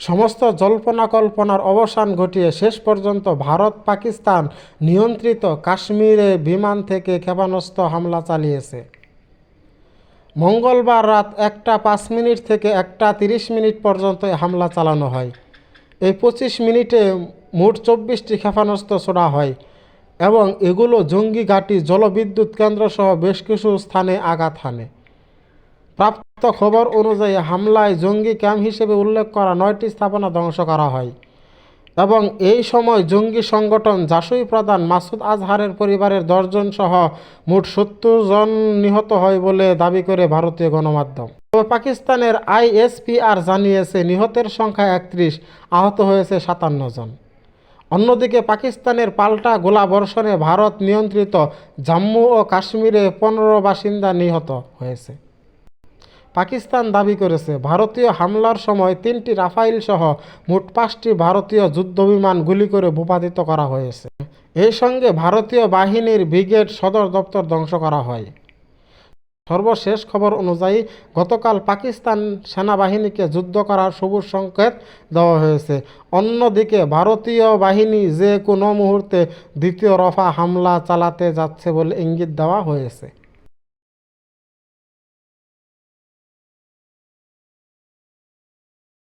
সমস্ত জল্পনা কল্পনার অবসান ঘটিয়ে শেষ পর্যন্ত ভারত পাকিস্তান নিয়ন্ত্রিত কাশ্মীরে বিমান থেকে ক্ষেপণাস্ত্র হামলা চালিয়েছে। মঙ্গলবার রাত একটা পাঁচ মিনিট থেকে একটা তিরিশ মিনিট পর্যন্ত হামলা চালানো হয়। এই পঁচিশ মিনিটে মোট চব্বিশটি ক্ষেপণাস্ত্র ছোড়া হয় এবং এগুলো জঙ্গি ঘাঁটি, জলবিদ্যুৎ কেন্দ্র সহ বেশ কিছু স্থানে আঘাত হানে। প্রাপ্ত খবর অনুযায়ী হামলায় জঙ্গি ক্যাম্প হিসেবে উল্লেখ করা নয়টি স্থাপনা ধ্বংস করা হয় এবং এই সময় জঙ্গি সংগঠন জাসুই প্রধান মাসুদ আজহারের পরিবারের দশজন সহ মোট সত্তর জন নিহত হয় বলে দাবি করে ভারতীয় গণমাধ্যম। তবে পাকিস্তানের আইএসপিআর জানিয়েছে, নিহতের সংখ্যা একত্রিশ, আহত হয়েছে সাতান্ন জন। অন্যদিকে পাকিস্তানের পাল্টা গোলাবর্ষণে ভারত নিয়ন্ত্রিত জম্মু ও কাশ্মীরে পনেরো বাসিন্দা নিহত হয়েছে। পাকিস্তান দাবি করেছে, ভারতীয় হামলার সময় তিনটি রাফাইল সহ মোট পাঁচটি ভারতীয় যুদ্ধবিমান গুলি করে ভূপাতিত করা হয়েছে। এই সঙ্গে ভারতীয় বাহিনীর ব্রিগেড সদর দপ্তর ধ্বংস করা হয়। সর্বশেষ খবর অনুযায়ী, গতকাল পাকিস্তান সেনাবাহিনীকে যুদ্ধ করার সবুজ সংকেত দেওয়া হয়েছে। অন্যদিকে, ভারতীয় বাহিনী যে কোনো মুহূর্তে দ্বিতীয় রফা হামলা চালাতে যাচ্ছে বলে ইঙ্গিত দেওয়া হয়েছে।